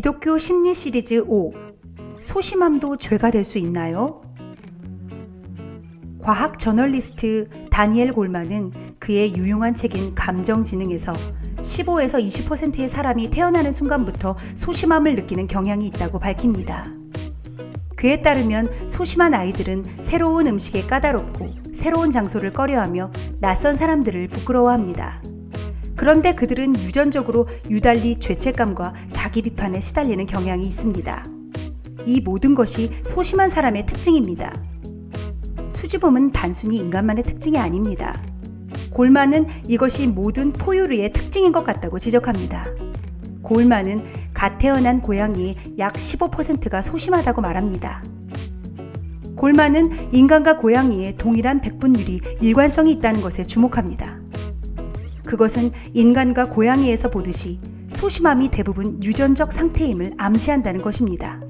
기독교 심리 시리즈 5 소심함도 죄가 될 수 있나요? 과학 저널리스트 다니엘 골만은 그의 유용한 책인 감정지능에서 15에서 20%의 사람이 태어나는 순간부터 소심함을 느끼는 경향이 있다고 밝힙니다. 그에 따르면 소심한 아이들은 새로운 음식에 까다롭고 새로운 장소를 꺼려하며 낯선 사람들을 부끄러워합니다. 그런데 그들은 유전적으로 유달리 죄책감과 자기 비판에 시달리는 경향이 있습니다. 이 모든 것이 소심한 사람의 특징입니다. 수줍음은 단순히 인간만의 특징이 아닙니다. 골만은 이것이 모든 포유류의 특징인 것 같다고 지적합니다. 골만은 갓 태어난 고양이의 약 15%가 소심하다고 말합니다. 골만은 인간과 고양이의 동일한 백분율이 일관성이 있다는 것에 주목합니다. 그것은 인간과 고양이에서 보듯이 소심함이 대부분 유전적 상태임을 암시한다는 것입니다.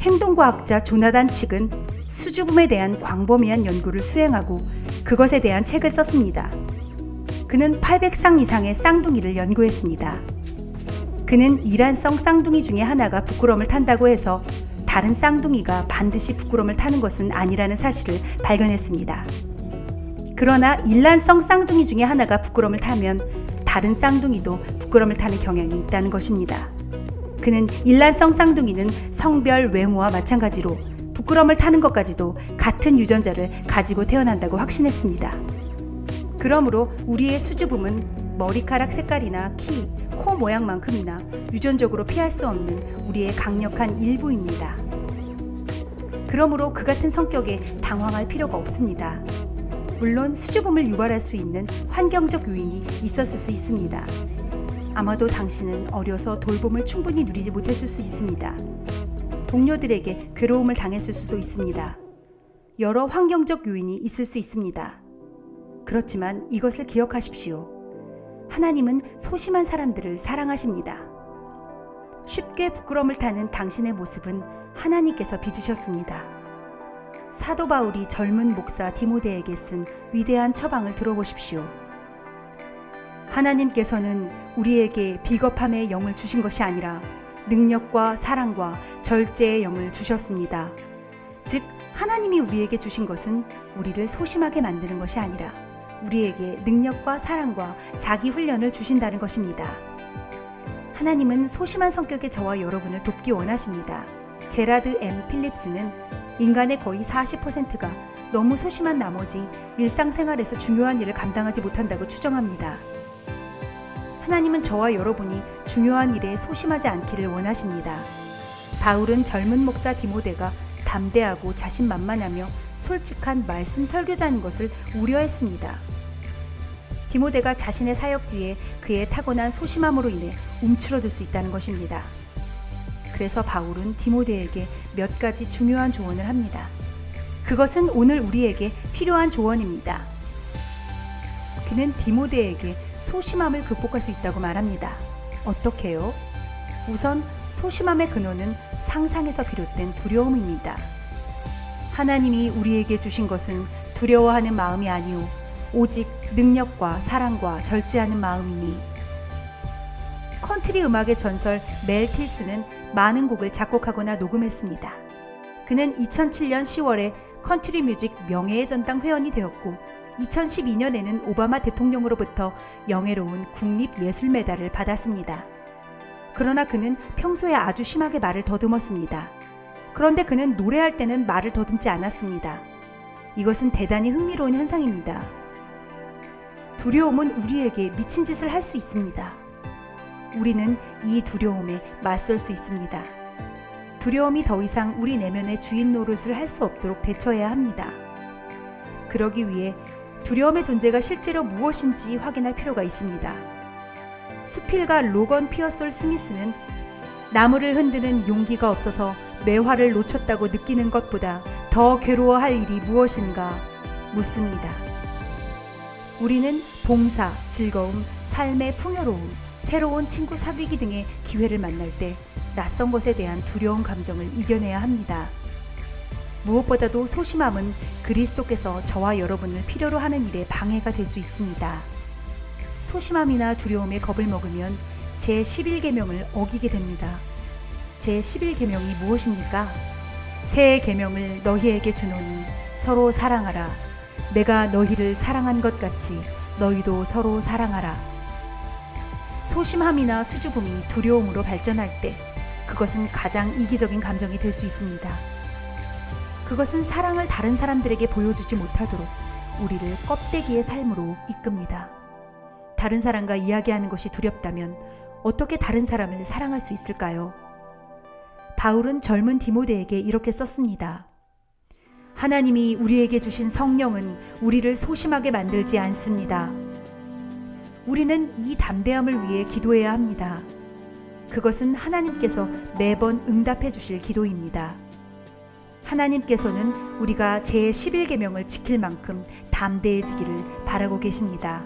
행동과학자 조나단 측은 수줍음에 대한 광범위한 연구를 수행하고 그것에 대한 책을 썼습니다. 그는 800쌍 이상의 쌍둥이를 연구했습니다. 그는 이란성 쌍둥이 중에 하나가 부끄럼을 탄다고 해서 다른 쌍둥이가 반드시 부끄럼을 타는 것은 아니라는 사실을 발견했습니다. 그러나 일란성 쌍둥이 중에 하나가 부끄럼을 타면 다른 쌍둥이도 부끄럼을 타는 경향이 있다는 것입니다. 그는 일란성 쌍둥이는 성별, 외모와 마찬가지로 부끄럼을 타는 것까지도 같은 유전자를 가지고 태어난다고 확신했습니다. 그러므로 우리의 수줍음은 머리카락 색깔이나 키, 코 모양만큼이나 유전적으로 피할 수 없는 우리의 강력한 일부입니다. 그러므로 그 같은 성격에 당황할 필요가 없습니다. 물론 수줍음을 유발할 수 있는 환경적 요인이 있었을 수 있습니다. 아마도 당신은 어려서 돌봄을 충분히 누리지 못했을 수 있습니다. 동료들에게 괴로움을 당했을 수도 있습니다. 여러 환경적 요인이 있을 수 있습니다. 그렇지만 이것을 기억하십시오. 하나님은 소심한 사람들을 사랑하십니다. 쉽게 부끄럼을 타는 당신의 모습은 하나님께서 빚으셨습니다. 사도 바울이 젊은 목사 디모데에게 쓴 위대한 처방을 들어보십시오. 하나님께서는 우리에게 비겁함의 영을 주신 것이 아니라 능력과 사랑과 절제의 영을 주셨습니다. 즉, 하나님이 우리에게 주신 것은 우리를 소심하게 만드는 것이 아니라 우리에게 능력과 사랑과 자기 훈련을 주신다는 것입니다. 하나님은 소심한 성격의 저와 여러분을 돕기 원하십니다. 제라드 M. 필립스는 인간의 거의 40%가 너무 소심한 나머지 일상생활에서 중요한 일을 감당하지 못한다고 추정합니다. 하나님은 저와 여러분이 중요한 일에 소심하지 않기를 원하십니다. 바울은 젊은 목사 디모데가 담대하고 자신만만하며 솔직한 말씀 설교자인 것을 우려했습니다. 디모데가 자신의 사역 뒤에 그의 타고난 소심함으로 인해 움츠러들 수 있다는 것입니다. 그래서 바울은 디모데에게 몇 가지 중요한 조언을 합니다. 그것은 오늘 우리에게 필요한 조언입니다. 그는 디모데에게 소심함을 극복할 수 있다고 말합니다. 어떻게요? 우선 소심함의 근원은 상상에서 비롯된 두려움입니다. 하나님이 우리에게 주신 것은 두려워하는 마음이 아니오 오직 능력과 사랑과 절제하는 마음이니 컨트리 음악의 전설 멜 틸스는 많은 곡을 작곡하거나 녹음했습니다. 그는 2007년 10월에 컨트리 뮤직 명예의 전당 회원이 되었고 2012년에는 오바마 대통령으로부터 영예로운 국립예술 메달을 받았습니다. 그러나 그는 평소에 아주 심하게 말을 더듬었습니다. 그런데 그는 노래할 때는 말을 더듬지 않았습니다. 이것은 대단히 흥미로운 현상입니다. 두려움은 우리에게 미친 짓을 할 수 있습니다. 우리는 이 두려움에 맞설 수 있습니다. 두려움이 더 이상 우리 내면의 주인 노릇을 할 수 없도록 대처해야 합니다. 그러기 위해 두려움의 존재가 실제로 무엇인지 확인할 필요가 있습니다. 수필가 로건 피어솔 스미스는 나무를 흔드는 용기가 없어서 매화를 놓쳤다고 느끼는 것보다 더 괴로워할 일이 무엇인가 묻습니다. 우리는 봉사, 즐거움, 삶의 풍요로움, 새로운 친구 사귀기 등의 기회를 만날 때 낯선 것에 대한 두려운 감정을 이겨내야 합니다. 무엇보다도 소심함은 그리스도께서 저와 여러분을 필요로 하는 일에 방해가 될 수 있습니다. 소심함이나 두려움에 겁을 먹으면 제 11계명을 어기게 됩니다. 제 11계명이 무엇입니까? 새 계명을 너희에게 주노니 서로 사랑하라. 내가 너희를 사랑한 것 같이 너희도 서로 사랑하라. 소심함이나 수줍음이 두려움으로 발전할 때 그것은 가장 이기적인 감정이 될 수 있습니다. 그것은 사랑을 다른 사람들에게 보여주지 못하도록 우리를 껍데기의 삶으로 이끕니다. 다른 사람과 이야기하는 것이 두렵다면 어떻게 다른 사람을 사랑할 수 있을까요? 바울은 젊은 디모데에게 이렇게 썼습니다. 하나님이 우리에게 주신 성령은 우리를 소심하게 만들지 않습니다. 우리는 이 담대함을 위해 기도해야 합니다. 그것은 하나님께서 매번 응답해 주실 기도입니다. 하나님께서는 우리가 제 11계명을 지킬 만큼 담대해지기를 바라고 계십니다.